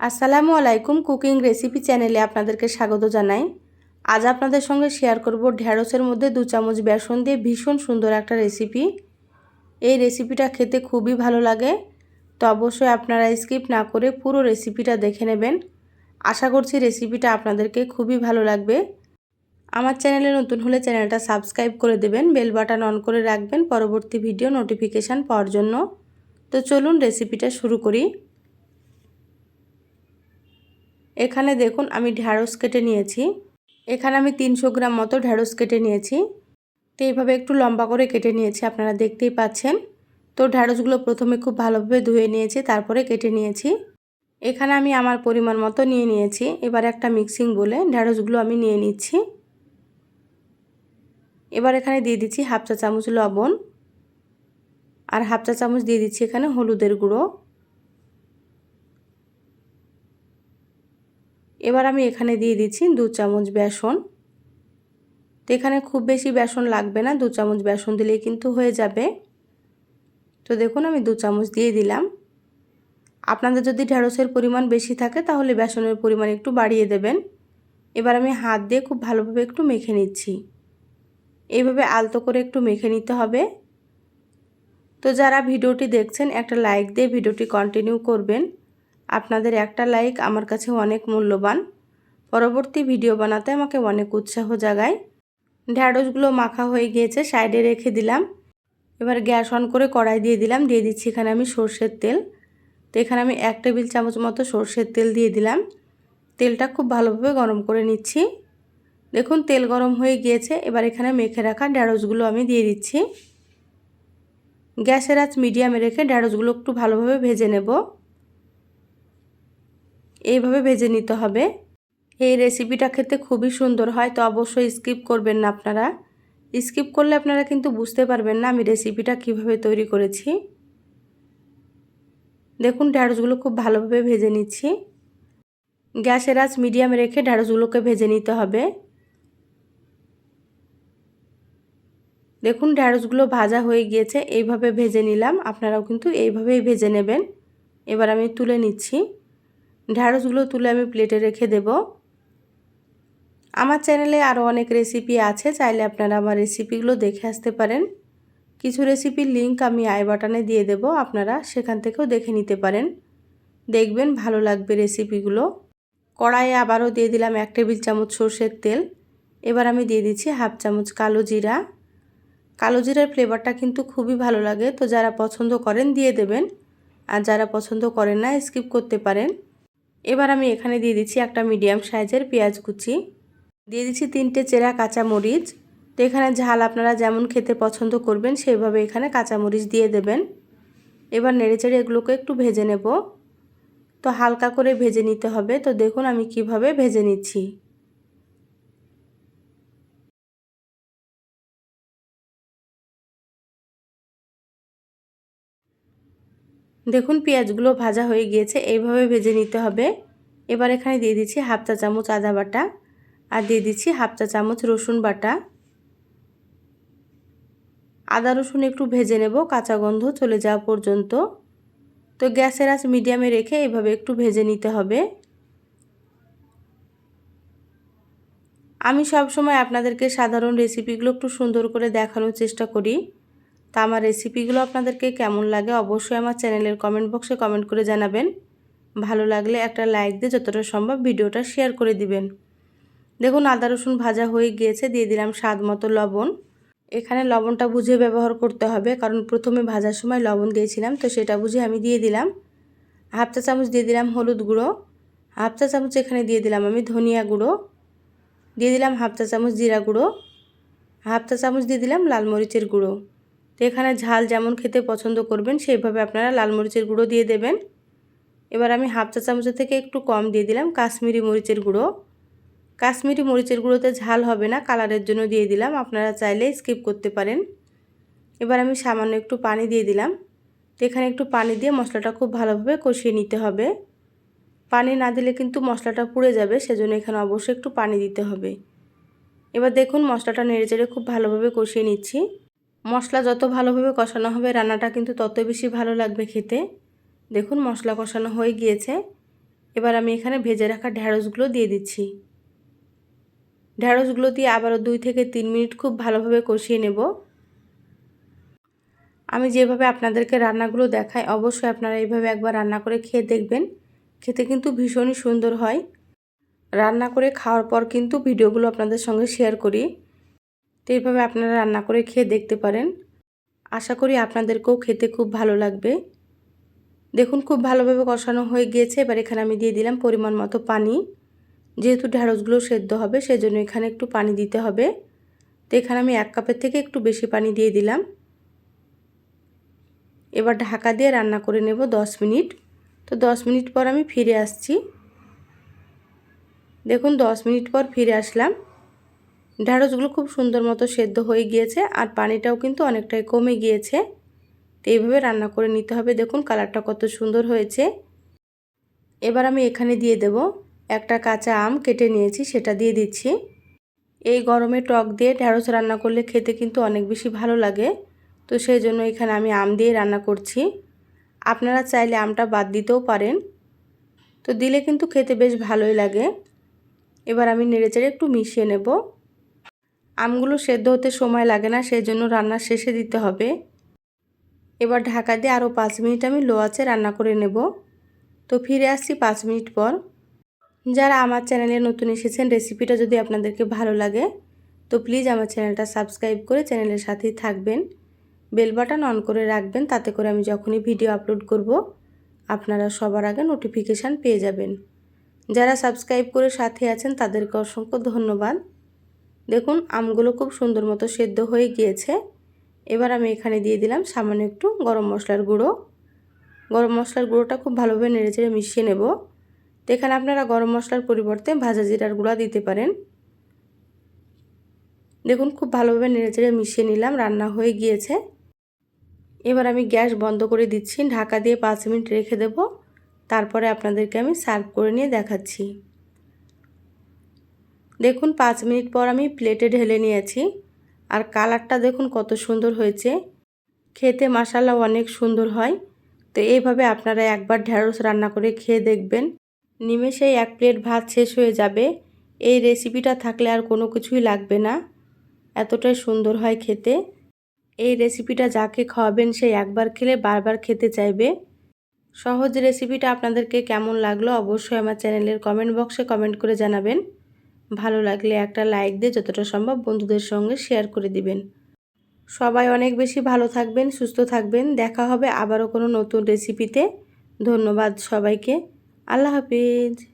আসসালামু আলাইকুম cooking recipe চ্যানেলে আপনাদেরকে স্বাগত জানাই। আজ আপনাদের সঙ্গে শেয়ার করব ঢ্যাঁড়সের মধ্যে দু চামচ বেসন দিয়ে ভীষণ সুন্দর একটা রেসিপি। এই রেসিপিটা খেতে খুবই ভালো লাগে, তো অবশ্যই আপনারা স্কিপ না করে পুরো রেসিপিটা দেখে নেবেন। আশা করছি রেসিপিটা আপনাদেরকে খুবই ভালো লাগবে। আমার চ্যানেলে নতুন হলে চ্যানেলটা সাবস্ক্রাইব করে দেবেন, বেল বাটন অন করে রাখবেন পরবর্তী ভিডিও নোটিফিকেশান পাওয়ার জন্য। তো চলুন রেসিপিটা শুরু করি। এখানে দেখুন আমি ঢ্যাঁড়স কেটে নিয়েছি। এখানে আমি তিনশো গ্রাম মতো ঢ্যাঁড়স কেটে নিয়েছি। তো এইভাবে একটু লম্বা করে কেটে নিয়েছি, আপনারা দেখতেই পাচ্ছেন। তো ঢ্যাঁড়সগুলো প্রথমে খুব ভালোভাবে ধুয়ে নিয়েছি, তারপরে কেটে নিয়েছি। এখানে আমি আমার পরিমাণ মতো নিয়ে নিয়েছি। এবার একটা মিক্সিং বলে ঢ্যাঁড়সগুলো আমি নিয়ে নিচ্ছি। এবার এখানে দিয়ে দিচ্ছি হাফ চা চামচ লবণ। আর হাফ চা চামচ দিয়ে দিচ্ছি এখানে হলুদের গুঁড়ো। এবার আমি এখানে দিয়ে দিচ্ছি দু চামচ বেসন। তো এখানে খুব বেশি বেসন লাগবে না, দু চামচ বেসন দিলেই কিন্তু হয়ে যাবে। তো দেখুন, আমি দু চামচ দিয়ে দিলাম। আপনাদের যদি ঢেঁড়সের পরিমাণ বেশি থাকে, তাহলে বেসনের পরিমাণ একটু বাড়িয়ে দেবেন। এবার আমি হাত দিয়ে খুব ভালোভাবে একটু মেখে নিচ্ছি। এইভাবে আলতো করে একটু মেখে নিতে হবে। তো যারা ভিডিওটি দেখছেন, একটা লাইক দিয়ে ভিডিওটি কন্টিনিউ করবেন। আপনাদের একটা লাইক আমার কাছে অনেক মূল্যবান। পরবর্তী ভিডিও বানাতে আমাকে অনেক উৎসাহ জাগায়। ঢ্যাঁড়সগুলো মাখা হয়ে গিয়েছে সাইডে রেখে দিলাম। এবার গ্যাস অন করে কড়াই দিয়ে দিলাম, দিয়ে দিচ্ছি এখানে আমি সর্ষের তেল। তো এখানে আমি এক টেবিল চামচ মতো সর্ষের তেল দিয়ে দিলাম। তেলটা খুব ভালোভাবে গরম করে নিচ্ছি। দেখুন, তেল গরম হয়ে গিয়েছে, এবার এখানে মেখে রাখা ঢ্যাঁড়সগুলো আমি দিয়ে দিচ্ছি। গ্যাসের আঁচ মিডিয়ামে রেখে ঢ্যাঁড়সগুলো একটু ভালোভাবে ভেজে নেব। এইভাবে ভেজে নিতে হবে। এই রেসিপিটা খেতে খুবই সুন্দর হয়, তো অবশ্যই স্কিপ করবেন না আপনারা। স্কিপ করলে আপনারা কিন্তু বুঝতে পারবেন না আমি রেসিপিটা কীভাবে তৈরি করেছি। দেখুন ঢ্যাঁড়সগুলো খুব ভালোভাবে ভেজে নিচ্ছি। গ্যাসের আঁচ মিডিয়ামে রেখে ঢ্যাঁড়সগুলোকে ভেজে নিতে হবে। দেখুন ঢ্যাঁড়সগুলো ভাজা হয়ে গিয়েছে, এইভাবে ভেজে নিলাম, আপনারাও কিন্তু এইভাবেই ভেজে নেবেন। এবার আমি তুলে নিচ্ছি। ঢ্যাঁড়সগুলো তুলে আমি প্লেটে রেখে দেব। আমার চ্যানেলে আরও অনেক রেসিপি আছে, চাইলে আপনারা আমার রেসিপিগুলো দেখে আসতে পারেন। কিছু রেসিপির লিঙ্ক আমি আই বাটনে দিয়ে দেব, আপনারা সেখান থেকেও দেখে নিতে পারেন। দেখবেন ভালো লাগবে রেসিপিগুলো কড়াইয়ে আবারও দিয়ে দিলাম এক টেবিল চামচ সর্ষের তেল। এবার আমি দিয়ে দিচ্ছি হাফ চামচ কালো জিরা। কালো জিরার ফ্লেভারটা কিন্তু খুবই ভালো লাগে, তো যারা পছন্দ করেন দিয়ে দেবেন। আর যারা পছন্দ করেন না স্কিপ করতে পারেন। এবার আমি এখানে দিয়ে দিচ্ছি একটা মিডিয়াম সাইজের পেঁয়াজ কুচি। দিয়ে দিচ্ছি তিনটে চেরা কাঁচামরিচ। তো এখানে ঝাল আপনারা যেমন খেতে পছন্দ করবেন সেইভাবে এখানে কাঁচামরিচ দিয়ে দেবেন। এবার নেড়েচেড়ে এগুলোকে একটু ভেজে নেব। তো হালকা করে ভেজে নিতে হবে। তো দেখুন আমি কীভাবে ভেজে নিচ্ছি। দেখুন, পেঁয়াজগুলো ভাজা হয়ে গিয়েছে, এইভাবে ভেজে নিতে হবে। এবার এখানে দিয়ে দিচ্ছি হাফ চা চামচ আদা বাটা আর দিয়ে দিচ্ছি হাফ চা চামচ রসুন বাটা। আদা রসুন একটু ভেজে নেব, কাঁচা গন্ধ চলে যাওয়া পর্যন্ত। তো গ্যাসের আঁচ মিডিয়ামে রেখে এভাবে একটু ভেজে নিতে হবে। আমি সব সময় আপনাদেরকে সাধারণ রেসিপিগুলো একটু সুন্দর করে দেখানোর চেষ্টা করি। তা আমার রেসিপিগুলো আপনাদেরকে কেমন লাগে অবশ্যই আমার চ্যানেলের কমেন্ট বক্সে কমেন্ট করে জানাবেন। ভালো লাগলে একটা লাইক দিয়ে যতটা সম্ভব ভিডিওটা শেয়ার করে দিবেন। দেখুন আদা, রসুন ভাজা হয়ে গিয়েছে, দিয়ে দিলাম স্বাদ মতো লবণ। এখানে লবণটা বুঝে ব্যবহার করতে হবে, কারণ প্রথমে ভাজার সময় লবণ দিয়েছিলাম, তো সেটা বুঝে আমি দিয়ে দিলাম। হাফ চা চামচ দিয়ে দিলাম হলুদ গুঁড়ো, হাফ চা চামচ এখানে দিয়ে দিলাম আমি ধনিয়া গুঁড়ো, দিয়ে দিলাম হাফ চা চামচ জিরা গুঁড়ো, হাফ চা চামচ দিয়ে দিলাম লাল মরিচের গুঁড়ো। তো এখানে ঝাল যেমন খেতে পছন্দ করবেন, সেইভাবে আপনারা লাল মরিচের গুঁড়ো দিয়ে দেবেন। এবার আমি হাফ চা চামচের থেকে একটু কম দিয়ে দিলাম কাশ্মীরি মরিচের গুঁড়ো। কাশ্মীরি মরিচের গুঁড়োতে ঝাল হবে না, কালারের জন্য দিয়ে দিলাম, আপনারা চাইলে স্কিপ করতে পারেন। এবার আমি সামান্য একটু পানি দিয়ে দিলাম। তো এখানে একটু পানি দিয়ে মশলাটা খুব ভালোভাবে কষিয়ে নিতে হবে। পানি না দিলে কিন্তু মশলাটা পুড়ে যাবে, সেজন্য এখানে অবশ্যই একটু পানি দিতে হবে। এবার দেখুন মশলাটা নেড়ে চেড়ে খুব ভালোভাবে কষিয়ে নিচ্ছি। মশলা যত ভালোভাবে কষানো হবে, রান্নাটা কিন্তু তত বেশি ভালো লাগবে খেতে। দেখুন, মশলা কষানো হয়ে গিয়েছে। এবার আমি এখানে ভেজে রাখা ঢ্যাঁড়সগুলো দিয়ে দিচ্ছি। ঢ্যাঁড়সগুলো দিয়ে আবারও দুই থেকে তিন মিনিট খুব ভালোভাবে কষিয়ে নেব। আমি যেভাবে আপনাদেরকে রান্নাগুলো দেখাই, অবশ্যই আপনারা এইভাবে একবার রান্না করে খেয়ে দেখবেন। খেতে কিন্তু ভীষণই সুন্দর হয়। রান্না করে খাওয়ার পর কিন্তু ভিডিওগুলো আপনাদের সঙ্গে শেয়ার করি। তো এইভাবে আপনারা রান্না করে খেয়ে দেখতে পারেন। আশা করি আপনাদেরকেও খেতে খুব ভালো লাগবে। দেখুন, খুব ভালোভাবে কষানো হয়ে গিয়েছে। এবার এখানে আমি দিয়ে দিলাম পরিমাণ মতো পানি। যেহেতু ঢ্যাঁড়সগুলো সেদ্ধ হবে, সেজন্য এখানে একটু পানি দিতে হবে। তো এখানে আমি এক কাপের থেকে একটু বেশি পানি দিয়ে দিলাম। এবার ঢাকা দিয়ে রান্না করে নেব দশ মিনিট। তো দশ মিনিট পর আমি ফিরে আসছি। দেখুন, দশ মিনিট পর ফিরে আসলাম। ঢ্যাঁড়সগুলো খুব সুন্দর মতো সেদ্ধ হয়ে গিয়েছে আর পানিটাও কিন্তু অনেকটাই কমে গিয়েছে। তো এইভাবে রান্না করে নিতে হবে। দেখুন কালারটা কত সুন্দর হয়েছে। এবার আমি এখানে দিয়ে দেব একটা কাঁচা আম কেটে নিয়েছি, সেটা দিয়ে দিচ্ছি। এই গরমে টক দিয়ে ঢ্যাঁড়স রান্না করলে খেতে কিন্তু অনেক বেশি ভালো লাগে। তো সেই জন্য এখানে আমি আম দিয়ে রান্না করছি। আপনারা চাইলে আমটা বাদ দিতেও পারেন। তো দিলে কিন্তু খেতে বেশ ভালোই লাগে। এবার আমি নেড়েচেড়ে একটু মিশিয়ে নেব। আমগুলো সেদ্ধ হতে সময় লাগে না সেই জন্য রান্নার শেষে দিতে হবে। এবার ঢাকা দিয়ে আরও পাঁচ মিনিট আমি লো আছে রান্না করে নেব। তো ফিরে আসছি পাঁচ মিনিট পর। যারা আমার চ্যানেলে নতুন এসেছেন, রেসিপিটা যদি আপনাদেরকে ভালো লাগে, তো প্লিজ আমার চ্যানেলটা সাবস্ক্রাইব করে চ্যানেলের সাথেই থাকবেন। বেল বাটন অন করে রাখবেন, তাতে করে আমি যখনই ভিডিও আপলোড করব, আপনারা সবার আগে নোটিফিকেশান পেয়ে যাবেন। যারা সাবস্ক্রাইব করে সাথে আছেন, তাদেরকে অসংখ্য ধন্যবাদ। দেখুন, আমগুলো খুব সুন্দর মতো সেদ্ধ হয়ে গিয়েছে। এবার আমি এখানে দিয়ে দিলাম সামান্য একটু গরম মশলার গুঁড়ো। গরম মশলার গুঁড়োটা খুব ভালোভাবে নেড়ে চেড়ে মিশিয়ে নেব। তো এখানে আপনারা গরম মশলার পরিবর্তে ভাজা জিরার গুঁড়া দিতে পারেন। দেখুন, খুব ভালোভাবে নেড়ে চেড়ে মিশিয়ে নিলাম, রান্না হয়ে গিয়েছে। এবার আমি গ্যাস বন্ধ করে দিচ্ছি, ঢাকা দিয়ে পাঁচ মিনিট রেখে দেব। তারপরে আপনাদেরকে আমি সার্ভ করে নিয়ে দেখাচ্ছি। দেখুন, পাঁচ মিনিট পর আমি প্লেটে ঢেলে নিয়েছি। আর কালারটা দেখুন কত সুন্দর হয়েছে। খেতে মশালা অনেক সুন্দর হয়। তো এইভাবে আপনারা একবার ঢ্যাঁড়স রান্না করে খেয়ে দেখবেন। নিমেষেই এক প্লেট ভাত শেষ হয়ে যাবে। এই রেসিপিটা থাকলে আর কোনো কিছুই লাগবে না। এতটাই সুন্দর হয় খেতে। এই রেসিপিটা যাকে খাওয়াবেন সে একবার খেলে বারবার খেতে চাইবে। সহজ রেসিপিটা আপনাদেরকে কেমন লাগল অবশ্যই আমার চ্যানেলের কমেন্ট বক্সে কমেন্ট করে জানাবেন। ভালো লাগলে একটা লাইক দিয়ে যতটা সম্ভব বন্ধুদের সঙ্গে শেয়ার করে দিবেন। সবাই অনেক বেশি ভালো থাকবেন, সুস্থ থাকবেন। দেখা হবে আবারও কোনো নতুন রেসিপিতে ধন্যবাদ সবাইকে। আল্লাহ হাফিজ।